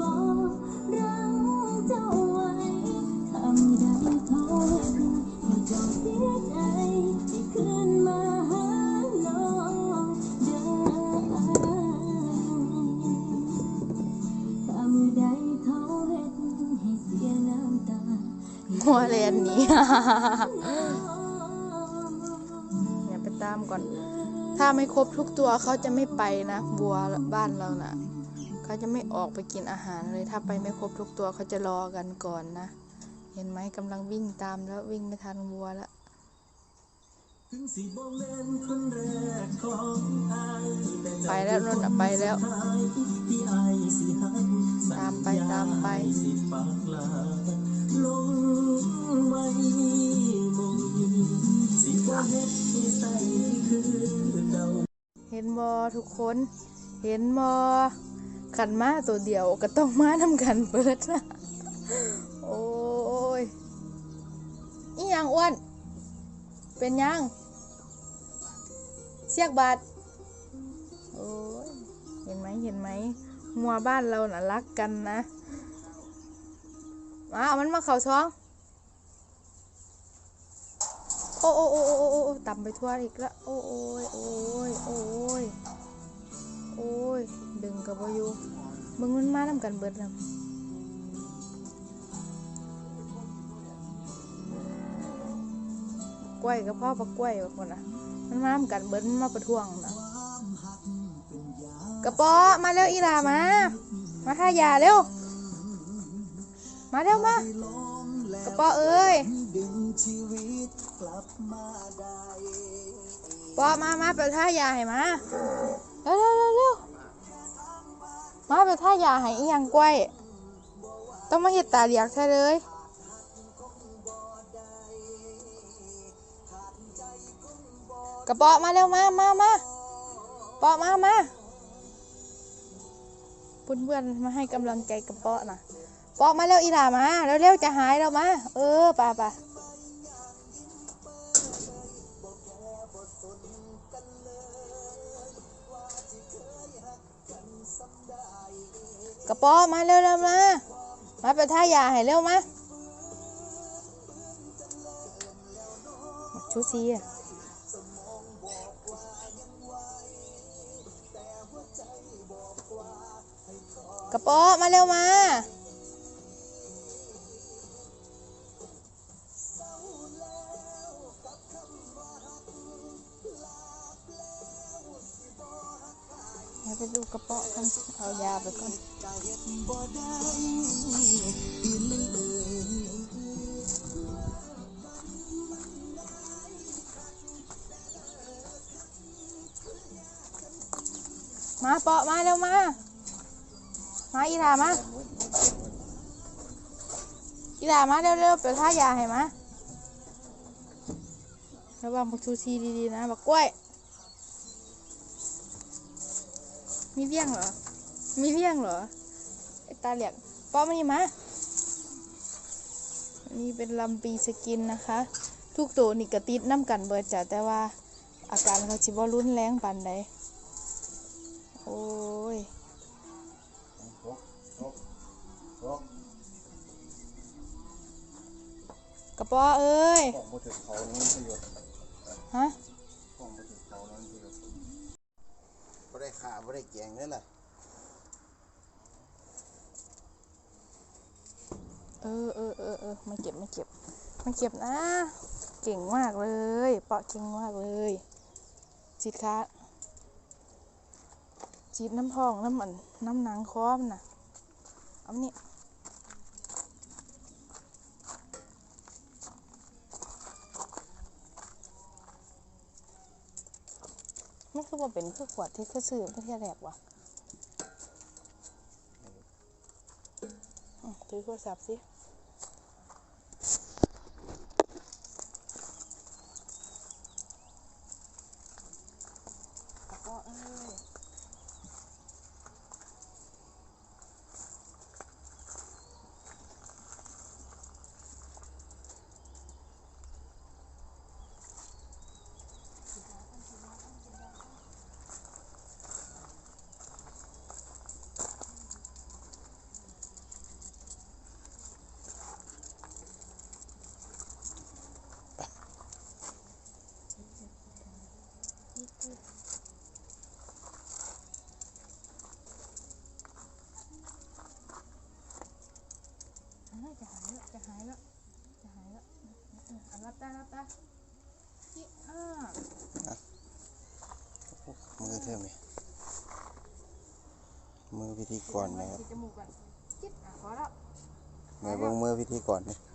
บอกรักเจ้าไว้ทำไม่ได้เขาให้เจ้าเสียใจให้คืนมาหาน้องเด้อทำได้เขาเฮ็ดให้เสียน้ำตาหัวเรียนนี้ อย่าไปตามก่อน ถ้าไม่ครบทุกตัวเขาจะไม่ไปนะวัวบ้านเราน่ะ เขาจะไม่ออกไปกินอาหารเลย ถ้าไปไม่ครบทุกตัวเขาจะรอกันก่อนนะ เห็นไหมกำลังวิ่งตามแล้ววิ่งไม่ทันวัวแล้วไปแล้วนนท์ไปแล้ว ตามไปตามไปลงไว้มงสิบ่เฮ็ดนิสัยคือเก่าเห็นบอทุกคน เห็นบอ ขันมาตัวเดียวก็ต้องมาทำกันเปิดนะโอ้ยอีหยังอ้วน เป็นยังเสียกบาทโอ้ยเห็นไหมเห็นไหมงัวบ้านเราน่ะรักกันนะมาเอามันมาเข่าช่องโอ้โอ้โอ้โอ้โอ้โอ้ต่ำไปทั่วอีกแล้ว โอ้โอ้ยโอ้ยโอ้ยโอ้ย ดึงกับวาอยูมึงมันมาทำกันเบิดแล้วกล้วยกับพ่อปักกล้วยแบบคนอะ มันมาทำกันเบิดมันมาประท้วงนะกระป๋อมาเร็วอีหลามา มาท่ายาเร็ว มาเร็วมากระป๋อเอ้ยดึงชีวิตกลับมาได้ปอมามาไปท่ายาให้มา เร็วเร็วเร็ว มาไปท่ายาให้อีหยังกล้วย ต้องมาเห็ดตาเหลียกแท้เลยกระเปาะมาเร็วมามามาเปาะมามาเพื่อนเพื่อนๆมาให้กำลังใจกระเปาะนะเปาะมาเร็วอีหลามาเร็วเร็วๆจะหายแล้วมา เออป่าป่า กระป๋อมาเร็วเร็วมามาไปท่ายาให้เร็วมาชูซีอะกระป๋อมาเร็วมา ไปดูกระเป๋อกันเอายาไปก่อนมาเปาะมาเร็วมา มาอีหลามาอีหลามาเร็วๆไปท่ายาให้มาระวังบักชูชีดีๆนะบักกล้วย มีเลี้ยงเหรอ มีเลี้ยงเหรอไอตาเหลียกป้อมานี่มา นี่เป็นลำปีสกินนะคะ ทุกตัวนี่กระติดน้ำกันเบิดจ้ะแต่ว่าอาการเขาชิบ่รุนแรงปานใดโอ้ยกระป๋อเอ้ยของมือถือเขานั้นประโยชน์ฮะ ไม่ได้ขาไม่ได้แกงนี่แหละเออเออเออเออไม่เก็บไม่เก็บไม่เก็บนะ เก่งมากเลย เปาะเก่งมากเลยจิตคะจิตน้ำพองน้ำมันน้ำหนังคอมนะเอานี่ มันคือว่าเป็นคือขวดที่คือซื้อประเทศแรกวะถือโทรศัพท์สิก็เอ้ย จะหายแล้วจะหายแล้วจะหายแล้วอืมอะรับตารับตาจิ๊กอ่ามือเธอไหมมือพิธีกรนะครับปิดจมูกก่อนจิ๊กอะพอแล้วมือเบิ่งมือพิธีกรนี่อ